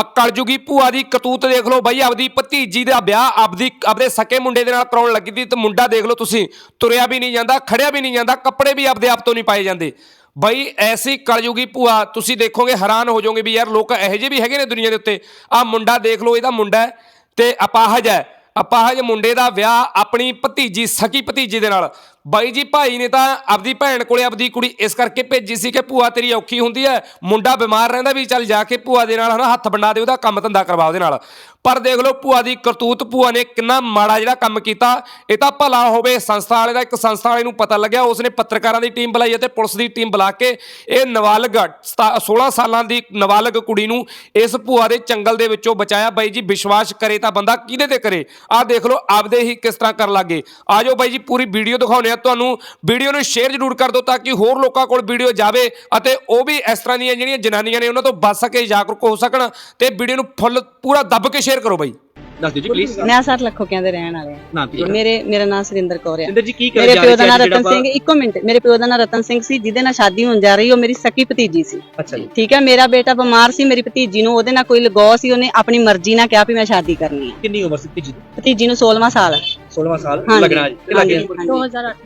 ਅਕਲਯੁਗੀ ਭੂਆ ਦੀ ਕਤੂਤ ਦੇਖ ਲਓ ਬਾਈ, ਆਪਦੀ ਭਤੀਜੀ ਦਾ ਵਿਆਹ ਆਪਦੀ, ਆਪਦੇ ਸਕੇ ਮੁੰਡੇ ਦੇ ਨਾਲ ਕਰਾਉਣ ਲੱਗੀ ਸੀ ਤੇ ਮੁੰਡਾ ਦੇਖ ਲਓ ਤੁਸੀਂ, ਤੁਰਿਆ ਵੀ ਨਹੀਂ ਜਾਂਦਾ, ਖੜਿਆ ਵੀ ਨਹੀਂ ਜਾਂਦਾ, ਕੱਪੜੇ ਵੀ ਆਪਦੇ ਆਪ ਤੋਂ ਨਹੀਂ ਪਾਏ ਜਾਂਦੇ। ਬਈ, ਐਸੀ ਕਲਯੁਗੀ ਭੂਆ, ਤੁਸੀਂ ਦੇਖੋਗੇ ਹੈਰਾਨ ਹੋ ਜਾਓਗੇ ਵੀ ਯਾਰ ਲੋਕ ਇਹੋ ਜਿਹੇ ਵੀ ਹੈਗੇ ਨੇ ਦੁਨੀਆ ਦੇ ਉੱਤੇ। ਆ ਮੁੰਡਾ ਦੇਖ ਲਓ, ਇਹਦਾ ਮੁੰਡਾ ਤੇ ਅਪਾਹਜ ਹੈ। ਅਪਾਹਜ ਮੁੰਡੇ ਦਾ ਵਿਆਹ ਆਪਣੀ ਭਤੀਜੀ, ਸਕੀ ਭਤੀਜੀ ਦੇ ਨਾਲ। ਬਾਈ ਜੀ, ਭਾਈ ਨੇ ਤਾਂ ਆਪਦੀ ਭੈਣ ਕੋਲੇ ਆਪਦੀ ਕੁੜੀ ਇਸ ਕਰਕੇ ਭੇਜੀ ਸੀ ਕਿ ਭੂਆ ਤੇਰੀ ਔਖੀ ਹੁੰਦੀ ਹੈ ਮੁੰਡਾ ਬਿਮਾਰ ਰਹਿੰਦਾ ਵੀ ਚੱਲ ਜਾ ਕੇ ਭੂਆ ਦੇ ਨਾਲ ਹਨਾ ਹੱਥ ਵੰਡਾ ਦੇ ਉਹਦਾ ਕੰਮ ਧੰਦਾ ਕਰਵਾ ਉਹਦੇ ਨਾਲ। ਪਰ ਦੇਖ ਲਓ ਭੂਆ ਦੀ ਕਰਤੂਤ, ਭੂਆ ਨੇ ਕਿੰਨਾ ਮਾੜਾ ਜਿਹੜਾ ਕੰਮ ਕੀਤਾ, ਇਹ ਤਾਂ ਭਲਾ ਹੋਵੇ, ਸੰਸਥਾ ਵਾਲੇ ਦਾ ਇੱਕ ਸੰਸਥਾ ਵਾਲੇ ਨੂੰ ਪਤਾ ਲੱਗਿਆ, ਉਸਨੇ ਪੱਤਰਕਾਰਾਂ ਦੀ ਟੀਮ ਬੁਲਾਈ ਅਤੇ ਪੁਲਿਸ ਦੀ ਟੀਮ ਬੁਲਾ ਕੇ ਇਹ ਨਵਾਲਗ ਸਤਾ- 16 ਸਾਲਾਂ ਦੀ ਨਵਾਲਗ ਕੁੜੀ ਨੂੰ ਇਸ ਭੂਆ ਦੇ ਚੰਗਲ ਦੇ ਵਿੱਚੋਂ ਬਚਾਇਆ। ਬਾਈ ਜੀ, ਵਿਸ਼ਵਾਸ ਕਰੇ ਤਾਂ ਬੰਦਾ ਕਿਹਦੇ ਤੇ ਕਰੇ? ਆਹ ਦੇਖ ਲਓ, ਆਪਦੇ ਹੀ ਕਿਸ ਤਰ੍ਹਾਂ ਕਰਨ ਲੱਗੇ ਆਜੋ ਬਾਈ ਜੀ, ਪੂਰੀ ਵੀਡੀਓ ਦਿਖਾਉਨੇ ਆ ਤੁਹਾਨੂੰ ਵੀਡੀਓ ਨੂੰ ਸ਼ੇਅਰ ਜ਼ਰੂਰ ਕਰ ਦਿਓ ਤਾਂ ਕਿ ਹੋਰ ਲੋਕਾਂ ਕੋਲ ਵੀਡੀਓ ਜਾਵੇ ਅਤੇ ਉਹ ਵੀ ਇਸ ਤਰ੍ਹਾਂ ਦੀਆਂ ਜਿਹੜੀਆਂ ਜਨਾਨੀਆਂ ਨੇ ਉਹਨਾਂ ਤੋਂ ਬਚ ਸਕੇ ਜਾਗਰੂਕ ਹੋ ਸਕਣ ਤੇ ਵੀਡੀਓ ਨੂੰ ਫੁੱਲ ਪੂਰਾ ਦੱਬ ਕੇ ਸ਼ੇਅਰ ਕਰੋ ਬਾਈ। ਦੱਸ ਦਿਓ ਜੀ ਪਲੀਜ਼ ਮੈਂ ਸਰ ਲੱਖੋਕਿਆਂ ਦੇ ਰਹਿਣ ਵਾਲੇ ਆ ਕੀ ਹੈ? ਮੇਰੇ ਮੇਰਾ ਨਾਮ ਸੁਰਿੰਦਰ ਕੌਰ ਹੈ ਸਿੰਦਰ ਜੀ ਕੀ ਕਰਨ ਮੇਰੇ ਜਾ ਪਿਓ ਦਾ ਨਾਮ ਰਤਨ ਸਿੰਘ ਇੱਕੋ ਮਿੰਟ। ਮੇਰੇ ਪਿਓ ਦਾ ਨਾਮ ਰਤਨ ਸਿੰਘ ਸੀ ਜਿਹਦੇ ਨਾਲ ਸ਼ਾਦੀ ਹੋਣ ਜਾ ਰਹੀ ਉਹ ਮੇਰੀ ਸਕੀ ਭਤੀਜੀ ਸੀ। ਅੱਛਾ ਜੀ। ਠੀਕ ਹੈ ਮੇਰਾ ਬੇਟਾ ਬਿਮਾਰ ਸੀ ਮੇਰੀ ਭਤੀਜੀ ਨੂੰ ਉਹਦੇ ਨਾਲ ਕੋਈ ਲਗਾਅ ਸੀ ਉਹਨੇ ਆਪਣੀ ਮਰਜ਼ੀ ਨਾਲ ਕਿਹਾ ਵੀ ਮੈਂ ਸ਼ਾਦੀ ਕਰਨੀ ਹੈ ਕਿੰਨੀ ਉਮਰ ਸੀ ਜੀ ਭਤੀਜੀ ਨੂੰ 16ਵਾਂ ਸਾਲ। 16ਵਾਂ ਸਾਲ ਹਾਂਜੀ, ਲੱਗਣਾ ਜੀ। ਲੱਗੇ ਹਾਂਜੀ, 2008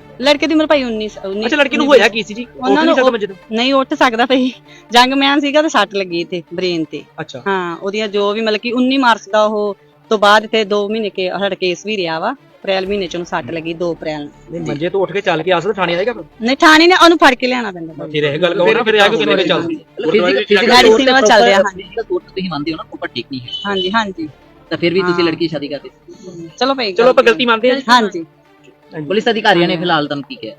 ਲੜਕੇ ਦੀ ਉਮਰ ਭਾਈ 19 19 ਅੱਛਾ ਲੜਕੀ ਨੂੰ ਹੋਇਆ ਕੀ ਸੀ ਜੀ? ਉਹਨਾਂ ਨੂੰ ਨਹੀਂ ਉੱਠ ਸਕਦਾ ਭਾਈ। ਜੰਗਮੈਨ ਸੀਗਾ ਤੇ ਸੱਟ ਲੱਗੀ ਤੇ ਬ੍ਰੇਨ ਤੇ। ਅੱਛਾ। ਹਾਂ ਉਹਦੀਆਂ ਜੋ ਵੀ ਮਤਲਬ ਕਿ 19 ਮਾਰਚ ਦਾ ਉਹ ਤੋਂ ਬਾਅਦ ਤੇ 2 ਮਹੀਨੇ ਕੇ ਸਾਡਾ ਕੇਸ ਵੀ ਰਿਹਾ ਵਾ। ਅਪ੍ਰੈਲ ਮਹੀਨੇ ਚ ਉਹਨੂੰ ਸੱਟ ਲੱਗੀ 2 ਅਪ੍ਰੈਲ ਨੂੰ। ਨਹੀਂ ਮੰਜੇ ਤੋਂ ਉੱਠ ਕੇ ਚੱਲ ਕੇ ਆਸਲ ਥਾਣੇ ਆਏਗਾ ਫਿਰ? ਨਹੀਂ ਥਾਣੇ ਨੇ ਉਹਨੂੰ ਫੜ ਕੇ ਲਿਆਣਾ ਪੈਂਦਾ ਫਿਰ ਇਹ ਗੱਲ ਕਹੋ ਨਾ ਫਿਰ ਆ ਕੇ ਕਿੰਨੇ ਚੱਲਦੀ? ਮੈਡੀਸਿਨ ਵਾ ਚੱਲ ਰਿਹਾ ਹਾਂ ਫਿਜ਼ੀਕਲ ਤੇ ਤੁਸੀਂ ਮੰਨਦੇ ਹੋ ਨਾ ਪ੍ਰੋਪਰ ਠੀਕ ਨਹੀਂ ਹੈ। ਹਾਂਜੀ ਹਾਂਜੀ। ਤਾਂ ਫਿਰ ਵੀ ਤੁਸੀਂ। ਲੜਕੀ ਸ਼ਾਦੀ ਕਰਦੇ। ਚਲੋ ਭਾਈ ਚਲੋ ਆਪਾਂ ਗਲਤੀ ਮੰਨਦੇ ਹਾਂ। ਹਾਂਜੀ। ਪੁਲਿਸ ਅਧਿਕਾਰੀਆਂ ਨੇ ਫਿਲਹਾਲ ਤੁਹਾਨੂੰ ਕੀ। ਕਿਹਾ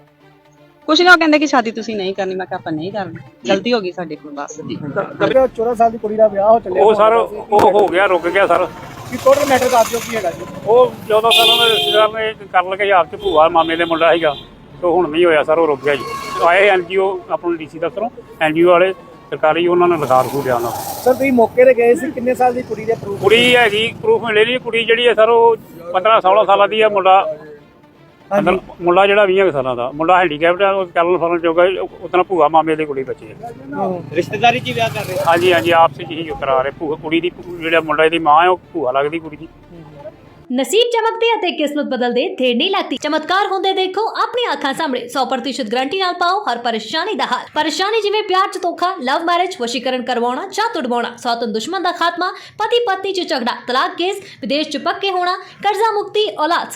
ਕੁਛ ਨਾ ਉਹ ਕਹਿੰਦੇ ਕਿ ਸ਼ਾਦੀ ਤੁਸੀਂ ਨਹੀਂ ਕਰਨੀ। ਮੈਂ ਕਿਹਾ ਆਪਾਂ ਨਹੀਂ ਕਰਨੀ। ਗਲਤੀ ਹੋ ਗਈ ਸਾਡੇ ਕੋਲ ਬਸ। ਜਿਹੜਾ 14 ਸਾਲ ਦੀ ਕੁੜੀ ਦਾ ਵਿਆਹ ਹੋ ਚੱਲਿਆ। ਉਹ ਸਰ ਉਹ ਹੋ ਗਿਆ ਰੁਕ ਗਿਆ ਸਰ। ਕੀ ਟੋਟਲ ਮੈਟਰ ਦੱਸ ਦਿਓ ਕੀ ਹੈਗਾ ਜੀ? ਉਹ 14 ਸਾਲਾਂ ਦੇ ਰਿਸ਼ਤੇਦਾਰ ਨੇ ਕਰ ਲਗੇ ਆਪ ਚ ਭੂਆ ਮਾਮੇ ਦੇ ਮੁੰਡਾ ਸੀਗਾ। ਤੇ ਹੁਣ ਨਹੀਂ ਹੋਇਆ ਸਰ ਉਹ ਰੁਕ ਗਿਆ ਜੀ। ਆਏ ਐਨਜੀਓ ਆਪਣਾ ਡੀਸੀ ਦਫ਼ਤਰੋਂ। ਐਨਜੀਓ ਵਾਲੇ ਸਰਕਾਰੀ ਉਹਨਾਂ ਨੇ ਲਿਖਾ ਰਖੂ ਲਿਆ ਉਹਨਾਂ ਨੂੰ। ਸਰ ਤੁਸੀਂ ਮੌਕੇ ਤੇ ਗਏ ਸੀ ਕਿੰਨੇ ਸਾਲ ਦੀ ਕੁੜੀ ਦੇ ਪ੍ਰੂਫ ਕੁੜੀ ਹੈਗੀ ਪ੍ਰੂਫ ਮਿਲੇ ਨਹੀਂ ਕੁੜੀ ਜਿਹੜੀ ਹੈ ਸਰ ਉਹ 15 16 ਸਾਲਾਂ ਦੀ ਹੈ ਮੁੰਡਾ। ਅੰਦਰ ਮੁੰਡਾ ਜਿਹੜਾ 20 ਕੁ ਸਾਲਾਂ ਦਾ ਮੁੰਡਾ ਹੈਂਡੀਕੈਪਟ ਹੈ ਉਹ ਚੱਲਣ ਫਿਰਨ ਜੋਗਾ ਉਤਨਾ ਭੂਆ ਮਾਮੇ ਦੀ ਕੁੜੀ ਬੱਚੀ ਹੈ ਰਿਸ਼ਤੇਦਾਰੀ 'ਚ ਹੀ ਵਿਆਹ ਕਰ ਰਹੇ ਹਾਂਜੀ ਹਾਂਜੀ ਆਪਸ ਵਿੱਚ ਹੀ ਕਰਾ ਰਹੇ ਭੂਆ ਕੁੜੀ ਦੀ ਜਿਹੜਾ ਮੁੰਡਾ ਦੀ ਮਾਂ ਹੈ ਉਹ ਭੂਆ ਲੱਗਦੀ ਕੁੜੀ ਦੀ। ਨਸੀਬ ਚਮਕਦੇ ਅਤੇ ਕਿਸਮਤ ਬਦਲਦੇ ਦੇਰ ਨਹੀਂ ਲੱਗਦੀ। ਚਮਤਕਾਰ ਹੁੰਦੇ ਦੇਖੋ ਆਪਣੀ ਅੱਖਾਂ ਸਾਹਮਣੇ। 100% ਗਰੰਟੀ ਨਾਲ ਪਾਓ ਹਰ ਪਰੇਸ਼ਾਨੀ ਦਾ ਹੱਲ। ਪਰੇਸ਼ਾਨੀ ਜਿਵੇਂ ਪਿਆਰ ਚ ਧੋਖਾ ਲਵ ਮੈਰਿਜ ਵਸ਼ੀਕਰਨ ਕਰਵਾਉਣਾ ਜਾਂ ਤੁੜਵਾਉਣਾ ਸੌਤਨ ਦੁਸ਼ਮਣ ਦਾ ਖਾਤਮਾ ਪਤੀ ਪਤਨੀ ਚ ਝਗੜਾ ਤਲਾਕ ਕੇਸ ਵਿਦੇਸ਼ ਚ ਪੱਕੇ ਹੋਣਾ ਕਰਜ਼ਾ ਮੁਕਤੀ ਔਲਾਦ